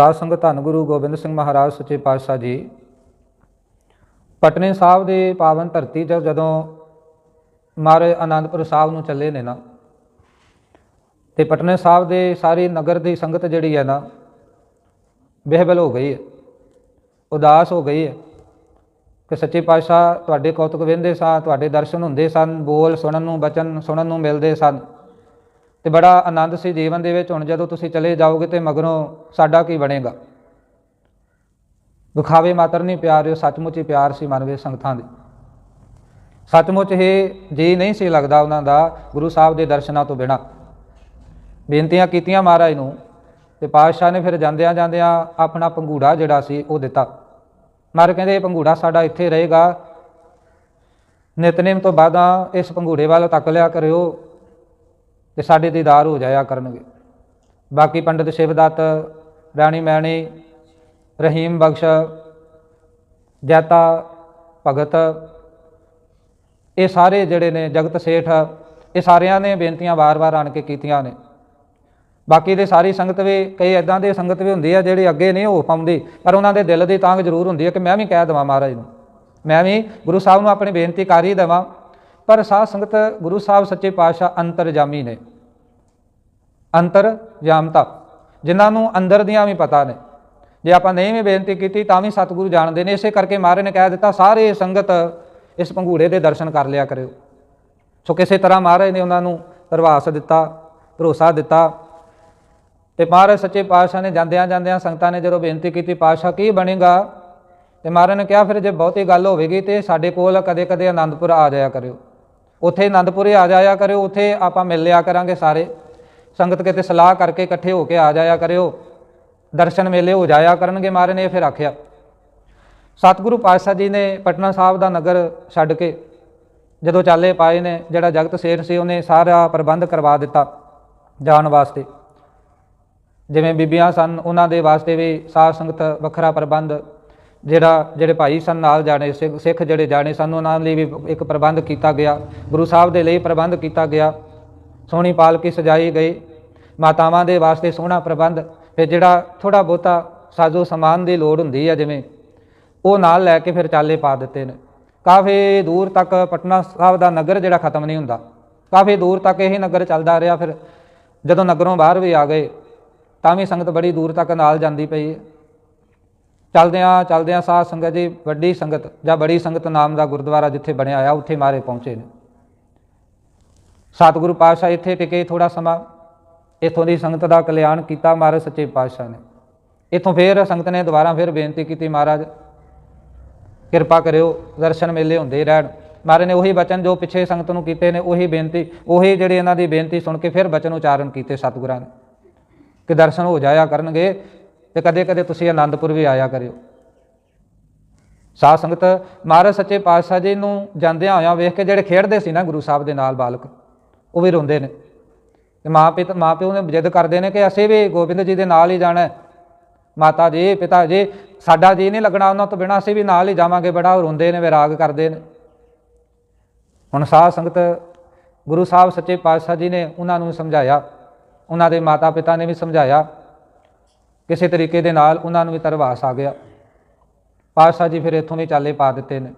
ਸਾਧ ਸੰਗਤ ਧੰਨ ਗੁਰੂ ਗੋਬਿੰਦ ਸਿੰਘ ਮਹਾਰਾਜ ਸੱਚੇ ਪਾਤਸ਼ਾਹ ਜੀ। ਪਟਨੇ ਸਾਹਿਬ ਦੇ ਪਾਵਨ ਧਰਤੀ ਤੇ ਜਦੋਂ ਮਹਾਰਾਜ ਆਨੰਦਪੁਰ ਸਾਹਿਬ ਨੂੰ ਚੱਲੇ ਨੇ ਨਾ, ਤੇ ਪਟਨੇ ਸਾਹਿਬ ਦੇ ਸਾਰੀ ਨਗਰ ਦੀ ਸੰਗਤ ਜਿਹੜੀ ਹੈ ਨਾ ਬਹਿਬਲ ਹੋ ਗਈ ਹੈ, ਉਦਾਸ ਹੋ ਗਈ ਹੈ ਕਿ ਸੱਚੇ ਪਾਤਸ਼ਾਹ ਤੁਹਾਡੇ ਕੌਤਕ ਵੇਂਦੇ ਸਾਂ ਤੁਹਾਡੇ ਦਰਸ਼ਨ ਹੁੰਦੇ ਸਨ, ਬੋਲ ਸੁਣਨ ਨੂੰ, ਬਚਨ ਸੁਣਨ ਨੂੰ ਮਿਲਦੇ ਸਨ। ਤੇ ਬੜਾ ਆਨੰਦ ਸੀ ਜੀਵਨ ਦੇ ਵਿੱਚ। ਹੁਣ ਜਦੋਂ ਤੁਸੀਂ ਚਲੇ ਜਾਓਗੇ ਤੇ ਮਗਰੋਂ ਸਾਡਾ ਕੀ ਬਣੇਗਾ? ਵਿਖਾਵੇ ਮਾਤਰ ਨਹੀਂ ਪਿਆਰ, ਇਹ ਸੱਚਮੁੱਚ ਹੀ ਪਿਆਰ ਸੀ ਮਨ ਵਿੱਚ ਸੰਗਤਾਂ ਦੇ। ਸੱਚਮੁੱਚ ਇਹ ਜੀ ਨਹੀਂ ਸੀ ਲੱਗਦਾ ਉਹਨਾਂ ਦਾ ਗੁਰੂ ਸਾਹਿਬ ਦੇ ਦਰਸ਼ਨਾਂ ਤੋਂ ਬਿਨਾ। ਬੇਨਤੀਆਂ ਕੀਤੀਆਂ ਮਹਾਰਾਜ ਨੂੰ ਤੇ ਪਾਤਸ਼ਾਹ ਨੇ ਫਿਰ ਜਾਂਦਿਆਂ ਜਾਂਦਿਆਂ ਆਪਣਾ ਪੰਘੂੜਾ ਜਿਹੜਾ ਸੀ ਉਹ ਦਿੱਤਾ। ਮਹਾਰਾਜ ਕਹਿੰਦੇ ਇਹ ਪੰਘੂੜਾ ਸਾਡਾ ਇੱਥੇ ਰਹੇਗਾ। ਨਿਤਨੇਮ ਤੋਂ ਬਾਅਦ ਇਸ ਪੰਘੂੜੇ ਵੱਲ ਤੱਕ ਲਿਆ ਕਰਿਓ। ਤੇ ਸਾਡੇ ਦੀਦਾਰ ਹੋ ਜਾਇਆ ਕਰਨਗੇ। ਬਾਕੀ ਪੰਡਿਤ ਸ਼ਿਵਦੱਤ, ਰਾਣੀ ਮੈਣੀ, ਰਹੀਮ ਬਖਸ਼, ਜੈਤਾ, ਭਗਤ, ਇਹ ਸਾਰੇ ਜਿਹੜੇ ਨੇ ਜਗਤ ਸੇਠ, ਇਹ ਸਾਰਿਆਂ ਨੇ ਬੇਨਤੀਆਂ ਵਾਰ-ਵਾਰ ਆਣ ਕੇ ਕੀਤੀਆਂ ਨੇ। ਬਾਕੀ ਦੇ ਸਾਰੀ ਸੰਗਤ ਵੀ, ਕਈ ਐਦਾਂ ਦੇ ਸੰਗਤ ਵੀ ਹੁੰਦੀ ਆ ਜਿਹੜੀ ਅੱਗੇ ਨਹੀਂ ਹੋ ਪਾਉਂਦੀ, ਪਰ ਉਹਨਾਂ ਦੇ ਦਿਲ ਦੀ ਤਾਂਗ ਜ਼ਰੂਰ ਹੁੰਦੀ ਹੈ ਕਿ ਮੈਂ ਵੀ ਕਹਿ ਦੇਵਾਂ ਮਹਾਰਾਜ ਨੂੰ। ਮੈਂ ਵੀ ਗੁਰੂ ਸਾਹਿਬ ਨੂੰ ਆਪਣੀ ਬੇਨਤੀ ਕਰ ਹੀ ਦੇਵਾਂ। ਪਰ ਸਾਧ ਸੰਗਤ ਗੁਰੂ ਸਾਹਿਬ ਸੱਚੇ ਪਾਤਸ਼ਾਹ ਅੰਤਰਜਾਮੀ ਨੇ। ਅੰਤਰ ਜਾਮਤਾ ਜਿਨ੍ਹਾਂ ਨੂੰ ਅੰਦਰ ਦੀਆਂ ਵੀ ਪਤਾ ਨੇ। ਜੇ ਆਪਾਂ ਨਹੀਂ ਵੀ ਬੇਨਤੀ ਕੀਤੀ, ਤਾਂ ਵੀ ਸਤਿਗੁਰੂ ਜਾਣਦੇ ਨੇ। ਇਸੇ ਕਰਕੇ ਮਹਾਰਾਜ ਨੇ ਕਹਿ ਦਿੱਤਾ, ਸਾਰੇ ਸੰਗਤ ਇਸ ਪੰਘੂੜੇ ਦੇ ਦਰਸ਼ਨ ਕਰ ਲਿਆ ਕਰਿਓ। ਸੋ ਕਿਸੇ ਤਰ੍ਹਾਂ ਮਹਾਰਾਜ ਨੇ ਉਹਨਾਂ ਨੂੰ ਪ੍ਰਵਾਸ ਦਿੱਤਾ, ਭਰੋਸਾ ਦਿੱਤਾ। ਤੇ ਮਹਾਰਾਜ ਸੱਚੇ ਪਾਤਸ਼ਾਹ ਨੇ ਜਾਂਦਿਆਂ ਜਾਂਦਿਆਂ ਸੰਗਤਾਂ ਨੇ ਜਦੋਂ ਬੇਨਤੀ ਕੀਤੀ, ਪਾਤਸ਼ਾਹ, ਕੀ ਬਣੇਗਾ? ਤੇ ਮਹਾਰਾਜ ਨੇ ਕਿਹਾ, ਫਿਰ ਜੇ ਬਹੁਤੀ ਗੱਲ ਹੋਵੇਗੀ, ਤੇ ਸਾਡੇ ਕੋਲ ਕਦੇ-ਕਦੇ ਆਨੰਦਪੁਰ ਆ ਜਾਇਆ ਕਰਿਓ। ਉੱਥੇ ਆਨੰਦਪੁਰੇ ਆ ਜਾਇਆ ਕਰਿਓ, ਉੱਥੇ ਆਪਾਂ ਮਿਲ ਲਿਆ ਕਰਾਂਗੇ ਸਾਰੇ। ਸੰਗਤ ਕਿਤੇ ਸਲਾਹ ਕਰਕੇ ਇਕੱਠੇ ਹੋ ਕੇ ਆ ਜਾਇਆ ਕਰਿਓ। ਦਰਸ਼ਨ ਮੇਲੇ ਹੋ ਜਾਇਆ ਕਰਨਗੇ ਮਹਾਰਾਜ ਨੇ ਫਿਰ ਆਖਿਆ। ਸਤਿਗੁਰੂ ਪਾਤਸ਼ਾਹ ਜੀ ਨੇ ਪਟਨਾ ਸਾਹਿਬ ਦਾ ਨਗਰ ਛੱਡ ਕੇ ਜਦੋਂ ਚਾਲੇ ਪਾਏ ਨੇ, ਜਿਹੜਾ ਜਗਤ ਸੇਠ ਸੀ, ਉਹਨੇ ਸਾਰਾ ਪ੍ਰਬੰਧ ਕਰਵਾ ਦਿੱਤਾ ਜਾਣ ਵਾਸਤੇ। ਜਿਵੇਂ ਬੀਬੀਆਂ ਸਨ, ਉਹਨਾਂ ਦੇ ਵਾਸਤੇ ਵੀ ਸਾਧ ਸੰਗਤ ਵੱਖਰਾ ਪ੍ਰਬੰਧ, ਜਿਹੜਾ, ਜਿਹੜੇ ਭਾਈ ਸਨ ਨਾਲ ਜਾਣੇ, ਸਿੱਖ ਸਿੱਖ ਜਿਹੜੇ ਜਾਣੇ ਸਨ, ਉਹਨਾਂ ਲਈ ਵੀ ਇੱਕ ਪ੍ਰਬੰਧ ਕੀਤਾ ਗਿਆ। ਗੁਰੂ ਸਾਹਿਬ ਦੇ ਲਈ ਪ੍ਰਬੰਧ ਕੀਤਾ ਗਿਆ। ਸੋਹਣੀ ਪਾਲਕੀ ਸਜਾਈ ਗਈ। ਮਾਤਾਵਾਂ ਦੇ ਵਾਸਤੇ ਸੋਹਣਾ ਪ੍ਰਬੰਧ, ਫਿਰ ਜਿਹੜਾ ਥੋੜਾ ਬਹੁਤਾ ਸਾਜੋ ਸਮਾਨ ਦੀ ਲੋੜ ਹੁੰਦੀ ਆ ਜਿਵੇਂ, ਉਹ ਨਾਲ ਲੈ ਕੇ ਫਿਰ ਚਾਲੇ ਪਾ ਦਿੱਤੇ ਨੇ। ਕਾਫੀ ਦੂਰ ਤੱਕ ਪਟਨਾ ਸਾਹਿਬ ਦਾ ਨਗਰ ਜਿਹੜਾ ਖਤਮ ਨਹੀਂ ਹੁੰਦਾ। ਕਾਫੀ ਦੂਰ ਤੱਕ ਇਹ ਨਗਰ ਚੱਲਦਾ ਰਿਹਾ, ਫਿਰ ਜਦੋਂ ਨਗਰੋਂ ਬਾਹਰ ਵੀ ਆ ਗਏ, ਤਾਂ ਵੀ ਸੰਗਤ ਬੜੀ ਦੂਰ ਤੱਕ ਨਾਲ ਜਾਂਦੀ ਪਈ ਹੈ। ਚਲਦਿਆਂ ਚਲਦਿਆਂ ਸਾਧ ਸੰਗਤ ਜੀ ਵੱਡੀ ਸੰਗਤ ਜਾਂ ਬੜੀ ਸੰਗਤ ਨਾਮ ਦਾ ਗੁਰਦੁਆਰਾ ਜਿੱਥੇ ਬਣਿਆ ਆ ਉੱਥੇ ਮਾਰੇ ਪਹੁੰਚੇ ਨੇ। ਸਤਿਗੁਰੂ ਪਾਤਸ਼ਾਹ ਇੱਥੇ ਟਿਕੇ ਥੋੜਾ ਸਮਾਂ। ਇੱਥੋਂ ਦੀ ਸੰਗਤ ਦਾ ਕਲਿਆਣ ਕੀਤਾ ਮਹਾਰਾਜ ਸੱਚੇ ਪਾਤਸ਼ਾਹ ਨੇ। ਇੱਥੋਂ ਫੇਰ ਸੰਗਤ ਨੇ ਦੁਬਾਰਾ ਫੇਰ ਬੇਨਤੀ ਕੀਤੀ ਮਹਾਰਾਜ, ਕਿਰਪਾ ਕਰਿਓ, ਦਰਸ਼ਨ ਮੇਲੇ ਹੁੰਦੇ ਰਹਿਣ। ਮਹਾਰਾਜ ਨੇ ਉਹੀ ਬਚਨ ਜੋ ਪਿੱਛੇ ਸੰਗਤ ਨੂੰ ਕੀਤੇ ਨੇ, ਉਹੀ ਬੇਨਤੀ, ਉਹੀ ਜਿਹੜੇ ਇਹਨਾਂ ਦੀ ਬੇਨਤੀ ਸੁਣ ਕੇ ਫਿਰ ਬਚਨ ਉਚਾਰਨ ਕੀਤੇ ਸਤਿਗੁਰਾਂ ਨੇ। ਕਿ ਦਰਸ਼ਨ ਹੋ ਜਾਇਆ ਕਰਨਗੇ ਤੇ ਕਦੇ ਕਦੇ ਤੁਸੀਂ ਆਨੰਦਪੁਰ ਵੀ ਆਇਆ ਕਰਿਓ। ਸਾਧ ਸੰਗਤ, ਮਹਾਰਾਜ ਸੱਚੇ ਪਾਤਸ਼ਾਹ ਜੀ ਨੂੰ ਜਾਂਦਿਆਂ ਹੋਇਆਂ ਵੇਖ ਕੇ ਜਿਹੜੇ ਖੇਡਦੇ ਸੀ ਨਾ ਗੁਰੂ ਸਾਹਿਬ ਦੇ ਨਾਲ ਬਾਲਕ ਉਹ ਵੀ ਰੋਂਦੇ ਨੇ। ਤੇ ਮਾਂ ਪਿਤਾ ਮਾਂ ਪਿਓ ਨੇ ਜਿੱਦ ਕਰਦੇ ਨੇ ਕਿ ਅਸੀਂ ਵੀ ਗੋਬਿੰਦ ਜੀ ਦੇ ਨਾਲ ਹੀ ਜਾਣਾ ਮਾਤਾ ਜੀ, ਪਿਤਾ ਜੀ, ਸਾਡਾ ਜੀ ਨਹੀਂ ਲੱਗਣਾ ਉਹਨਾਂ ਤੋਂ ਬਿਨਾਂ, ਅਸੀਂ ਵੀ ਨਾਲ ਹੀ ਜਾਵਾਂਗੇ। ਬੜਾ ਉਹ ਰੋਂਦੇ ਨੇ, ਵਿਰਾਗ ਕਰਦੇ ਨੇ। ਹੁਣ ਸਾਧ ਸੰਗਤ, ਗੁਰੂ ਸਾਹਿਬ ਸੱਚੇ ਪਾਤਸ਼ਾਹ ਜੀ ਨੇ ਉਹਨਾਂ ਨੂੰ ਸਮਝਾਇਆ। ਉਹਨਾਂ ਦੇ ਮਾਤਾ ਪਿਤਾ ਨੇ ਵੀ ਸਮਝਾਇਆ। ਕਿਸੇ ਤਰੀਕੇ ਦੇ ਨਾਲ ਉਹਨਾਂ ਨੂੰ ਵੀ ਤਰਵਾਸ ਆ ਗਿਆ। ਪਾਤਸ਼ਾਹ ਜੀ ਫਿਰ ਇੱਥੋਂ ਵੀ ਚਾਲੇ ਪਾ ਦਿੱਤੇ ਨੇ।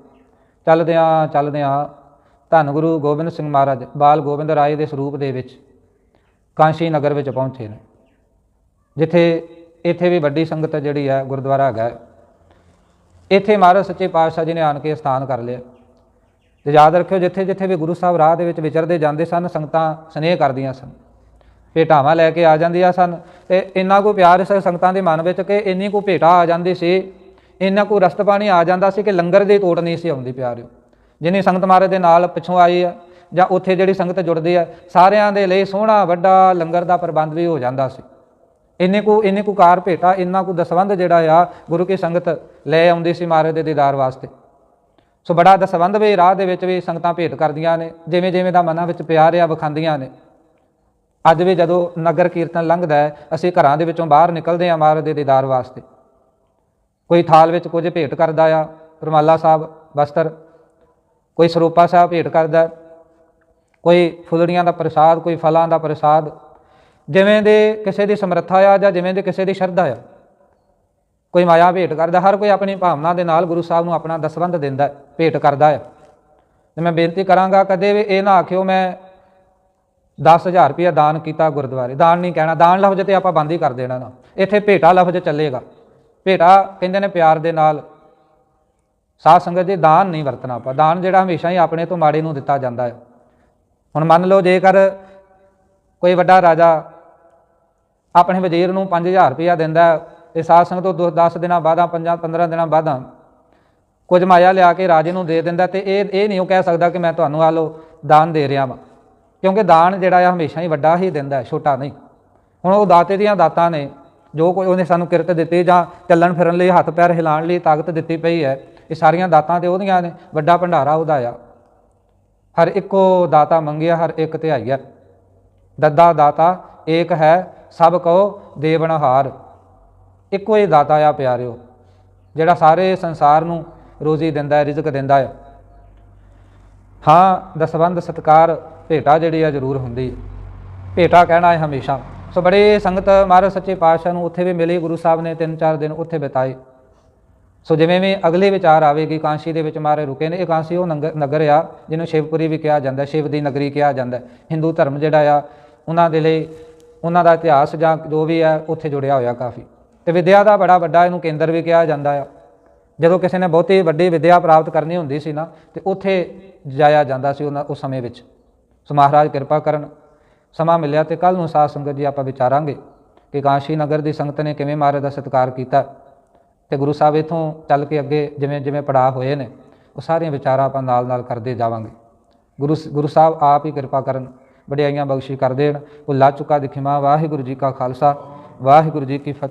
ਚੱਲਦਿਆਂ ਚੱਲਦਿਆਂ ਧੰਨ ਗੁਰੂ ਗੋਬਿੰਦ ਸਿੰਘ ਮਹਾਰਾਜ, ਬਾਲ ਗੋਬਿੰਦ ਰਾਏ ਦੇ ਸਰੂਪ ਦੇ ਵਿੱਚ ਕਾਂਸ਼ੀ ਨਗਰ ਵਿੱਚ ਪਹੁੰਚੇ ਨੇ। ਜਿੱਥੇ, ਇੱਥੇ ਵੀ ਵੱਡੀ ਸੰਗਤ ਜਿਹੜੀ ਹੈ ਗੁਰਦੁਆਰਾ ਹੈਗਾ ਇੱਥੇ ਮਹਾਰਾਜ ਸੱਚੇ ਪਾਤਸ਼ਾਹ ਜੀ ਨੇ ਆਣ ਕੇ ਸਥਾਨ ਕਰ ਲਿਆ। ਤੇ ਯਾਦ ਰੱਖਿਓ, ਜਿੱਥੇ ਜਿੱਥੇ ਵੀ ਗੁਰੂ ਸਾਹਿਬ ਰਾਹ ਦੇ ਵਿੱਚ ਵਿਚਰਦੇ ਜਾਂਦੇ ਸਨ, ਸੰਗਤਾਂ ਸਨੇਹ ਕਰਦੀਆਂ ਸਨ। ਭੇਟਾਵਾਂ ਲੈ ਕੇ ਆ ਜਾਂਦੀਆਂ ਸਨ। ਤੇ ਇੰਨਾ ਕੋ ਪਿਆਰ ਇਸ ਸੰਗਤਾਂ ਦੇ ਮਨ ਵਿੱਚ ਕਿ ਇੰਨੀ ਕੋ ਭੇਟਾ ਆ ਜਾਂਦੀ ਸੀ, ਇੰਨਾ ਕੋ ਰਸਤ ਪਾਣੀ ਆ ਜਾਂਦਾ ਸੀ ਕਿ ਲੰਗਰ ਦੀ ਤੋੜ ਨਹੀਂ ਸੀ ਆਉਂਦੀ ਪਿਆਰਿਓ। ਜਿੰਨੀ ਸੰਗਤ ਮਹਾਰਾਜ ਦੇ ਨਾਲ ਪਿੱਛੋਂ ਆਈ ਆ, ਜਾਂ ਉੱਥੇ ਜਿਹੜੀ ਸੰਗਤ ਜੁੜਦੀ ਆ, ਸਾਰਿਆਂ ਦੇ ਲਈ ਸੋਹਣਾ ਵੱਡਾ ਲੰਗਰ ਦਾ ਪ੍ਰਬੰਧ ਵੀ ਹੋ ਜਾਂਦਾ ਸੀ। ਇੰਨੇ ਕੋ ਇੰਨੇ ਕੋ ਕਾਰ ਭੇਟਾ, ਇੰਨਾ ਕੋ ਦਸਵੰਧ ਜਿਹੜਾ ਆ, ਗੁਰੂ ਕੀ ਸੰਗਤ ਲੈ ਆਉਂਦੀ ਸੀ ਮਹਾਰਾਜ ਦੇ ਦੀਦਾਰ ਵਾਸਤੇ। ਸੋ ਬੜਾ ਦਸਵੰਧ ਵੀ, ਰਾਹ ਦੇ ਵਿੱਚ ਵੀ ਸੰਗਤਾਂ ਭੇਟ ਕਰਦੀਆਂ ਨੇ, ਜਿਵੇਂ ਜਿਵੇਂ ਦਾ ਮਨਾਂ ਵਿੱਚ ਪਿਆਰ ਆ, ਵਿਖਾਉਂਦੀਆਂ ਨੇ। ਅੱਜ ਵੀ ਜਦੋਂ ਨਗਰ ਕੀਰਤਨ ਲੰਘਦਾ ਹੈ, ਅਸੀਂ ਘਰਾਂ ਦੇ ਵਿੱਚੋਂ ਬਾਹਰ ਨਿਕਲਦੇ ਹਾਂ ਮਹਾਰਾਜ ਦੇ ਦੀਦਾਰ ਵਾਸਤੇ। ਕੋਈ ਥਾਲ ਵਿੱਚ ਕੁਝ ਭੇਟ ਕਰਦਾ ਆ, ਰੁਮਾਲਾ ਸਾਹਿਬ, ਬਸਤਰ ਕੋਈ ਸਰੂਪਾ ਸਾਹਿਬ ਭੇਟ ਕਰਦਾ ਕੋਈ ਫੁੱਲੜੀਆਂ ਦਾ ਪ੍ਰਸਾਦ, ਕੋਈ ਫਲਾਂ ਦਾ ਪ੍ਰਸਾਦ, ਜਿਵੇਂ ਦੇ ਕਿਸੇ ਦੀ ਸਮਰੱਥਾ ਆ ਜਾਂ ਜਿਵੇਂ ਦੇ ਕਿਸੇ ਦੀ ਸ਼ਰਧਾ ਆ, ਕੋਈ ਮਾਇਆ ਭੇਟ ਕਰਦਾ, ਹਰ ਕੋਈ ਆਪਣੀ ਭਾਵਨਾ ਦੇ ਨਾਲ ਗੁਰੂ ਸਾਹਿਬ ਨੂੰ ਆਪਣਾ ਦਸਵੰਧ ਦਿੰਦਾ ਭੇਟ ਕਰਦਾ ਹੈ। ਤੇ ਮੈਂ ਬੇਨਤੀ ਕਰਾਂਗਾ, ਕਦੇ ਵੀ ਇਹ ਨਾ ਆਖਿਓ, ਮੈਂ 10000 ਰੁਪਇਆ ਦਾਨ ਕੀਤਾ ਗੁਰਦੁਆਰੇ, ਦਾਨ ਨਹੀਂ ਕਹਿਣਾ, ਦਾਨ ਲਫ਼ਜ਼ ਤੇ ਆਪਾਂ ਬੰਦ ਹੀ ਕਰ ਦੇਣਾ ਨਾ, ਇੱਥੇ ਭੇਟਾ ਲਫ਼ਜ਼ ਚੱਲੇਗਾ, ਭੇਟਾ ਕਹਿੰਦੇ ਨੇ ਪਿਆਰ ਦੇ ਨਾਲ ਸਾਧ ਸੰਗਤ ਜੀ ਦਾਨ ਨਹੀਂ ਵਰਤਣਾ ਆਪਾਂ। ਦਾਨ ਜਿਹੜਾ ਹਮੇਸ਼ਾ ਹੀ ਆਪਣੇ ਤੋਂ ਮਾੜੇ ਨੂੰ ਦਿੱਤਾ ਜਾਂਦਾ ਹੈ। ਹੁਣ ਮੰਨ ਲਓ ਜੇਕਰ ਕੋਈ ਵੱਡਾ ਰਾਜਾ ਆਪਣੇ ਵਜ਼ੀਰ ਨੂੰ 5000 ਰੁਪਇਆ ਦਿੰਦਾ ਹੈ, ਤੇ ਸਾਧ ਸੰਗਤ ਤੋਂ 10 ਦਿਨਾਂ ਬਾਅਦਾਂ 5 15 ਦਿਨਾਂ ਬਾਅਦਾਂ ਕੁਝ ਮਾਇਆ ਲਿਆ ਕੇ ਰਾਜੇ ਨੂੰ ਦੇ ਦਿੰਦਾ ਤੇ ਇਹ ਇਹ ਨਹੀਂ ਉਹ ਕਹਿ ਸਕਦਾ ਕਿ ਮੈਂ ਤੁਹਾਨੂੰ ਆ ਲਓ ਦਾਨ ਦੇ ਰਿਹਾ ਵਾਂ। ਕਿਉਂਕਿ ਦਾਨ ਜਿਹੜਾ ਆ ਹਮੇਸ਼ਾ ਹੀ ਵੱਡਾ ਹੀ ਦਿੰਦਾ ਛੋਟਾ ਨਹੀਂ। ਹੁਣ ਉਹ ਦਾਤੇ ਦੀਆਂ ਦਾਤਾਂ ਨੇ ਜੋ ਕੋਈ ਉਹਨੇ ਸਾਨੂੰ ਕਿਰਤ ਦਿੱਤੀ ਜਾਂ ਚੱਲਣ ਫਿਰਨ ਲਈ ਹੱਥ ਪੈਰ ਹਿਲਾਉਣ ਲਈ ਤਾਕਤ ਦਿੱਤੀ ਪਈ ਹੈ ਇਹ ਸਾਰੀਆਂ ਦਾਤਾਂ ਤੇ ਉਹਦੀਆਂ ਨੇ, ਵੱਡਾ ਭੰਡਾਰਾ ਉਹਦਾ ਆ। ਹਰ ਇੱਕੋ ਦਾਤਾ ਮੰਗਿਆ ਹਰ ਇੱਕ ਧਿਆਈਆ ਦੱਦਾ ਦਾਤਾ, ਏਕ ਹੈ, ਸਭ ਕੋ ਦੇਵਨਹਾਰ ਇੱਕੋ ਹੀ ਦਾਤਾ ਆ ਪਿਆਰਿਓ, ਜਿਹੜਾ ਸਾਰੇ ਸੰਸਾਰ ਨੂੰ ਰੋਜ਼ੀ ਦਿੰਦਾ ਹੈ ਰਿਜ਼ਕ ਦਿੰਦਾ ਹੈ ਹਾਂ ਦਸਵੰਦ ਸਤਕਾਰ ਭੇਟਾ ਜਿਹੜੀ ਆ ਜ਼ਰੂਰ ਹੁੰਦੀ ਹੈ ਭੇਟਾ ਕਹਿਣਾ ਹੈ ਹਮੇਸ਼ਾ। ਸੋ ਬੜੇ ਸੰਗਤ ਮਹਾਰਾਜ ਸੱਚੇ ਪਾਤਸ਼ਾਹ ਨੂੰ ਉੱਥੇ ਵੀ ਮਿਲੇ, ਗੁਰੂ ਸਾਹਿਬ ਨੇ ਤਿੰਨ ਚਾਰ ਦਿਨ ਉੱਥੇ ਬਿਤਾਏ। ਸੋ ਜਿਵੇਂ ਵੀ ਅਗਲੇ ਵਿਚਾਰ ਆਵੇਗੀ, ਕਾਂਸ਼ੀ ਦੇ ਵਿੱਚ ਮਾਰੇ ਰੁਕੇ ਨੇ, ਇਹ ਕਾਂਸ਼ੀ ਉਹ ਨੰਗ- ਨਗਰ ਆ, ਜਿਹਨੂੰ ਸ਼ਿਵਪੁਰੀ ਵੀ ਕਿਹਾ ਜਾਂਦਾ, ਸ਼ਿਵ ਦੀ ਨਗਰੀ ਕਿਹਾ ਜਾਂਦਾ। ਹਿੰਦੂ ਧਰਮ ਜਿਹੜਾ ਆ, ਉਹਨਾਂ ਦੇ ਲਈ, ਉਹਨਾਂ ਦਾ ਇਤਿਹਾਸ ਜਾਂ ਜੋ ਵੀ ਹੈ ਉੱਥੇ ਜੁੜਿਆ ਹੋਇਆ ਕਾਫੀ। ਤੇ ਵਿਦਿਆ ਦਾ ਬੜਾ ਵੱਡਾ ਇਹਨੂੰ ਕੇਂਦਰ ਵੀ ਕਿਹਾ ਜਾਂਦਾ ਆ। ਜਦੋਂ ਕਿਸੇ ਨੇ ਬਹੁਤੀ ਵੱਡੀ ਵਿਦਿਆ ਪ੍ਰਾਪਤ ਕਰਨੀ ਹੁੰਦੀ ਸੀ ਨਾ, ਤੇ ਉੱਥੇ ਜਾਇਆ ਜਾਂਦਾ ਸੀ ਉਹਨਾਂ, ਉਸ ਸਮੇਂ ਵਿੱਚ। ਸੋ ਮਹਾਰਾਜ ਕਿਰਪਾ ਕਰਨ, ਸਮਾਂ ਮਿਲਿਆ ਤੇ ਕੱਲ ਨੂੰ ਸਾਧ ਸੰਗਤ ਜੀ ਆਪਾਂ ਵਿਚਾਰਾਂਗੇ ਕਿ ਕਾਂਸ਼ੀ ਨਗਰ ਦੀ ਸੰਗਤ ਨੇ ਕਿਵੇਂ ਮਹਾਰਾਜ ਦਾ ਸਤਿਕਾਰ ਕੀਤਾ। ਤੇ ਗੁਰੂ ਸਾਹਿਬ ਇਥੋਂ ਚੱਲ ਕੇ ਅੱਗੇ ਜਿਵੇਂ ਜਿਵੇਂ ਪੜਾਅ ਹੋਏ ਨੇ, ਉਹ ਸਾਰੀਆਂ ਵਿਚਾਰਾਂ ਆਪਾਂ ਨਾਲ ਨਾਲ ਕਰਦੇ ਜਾਵਾਂਗੇ। ਗੁਰੂ ਸ- ਗੁਰੂ ਸਾਹਿਬ ਆਪ ਹੀ ਕਿਰਪਾ ਕਰਨ, ਵਡਿਆਈਆਂ ਬਖਸ਼ੀ ਕਰ ਦੇਣ। ਉਹ ਲਾ ਚੁੱਕਾ ਦਿਖਿਮਾ ਵਾਹਿਗੁਰੂ ਜੀ ਕਾ ਖਾਲਸਾ, ਵਾਹਿਗੁਰੂ ਜੀ ਕੀ ਫਤਿਹ।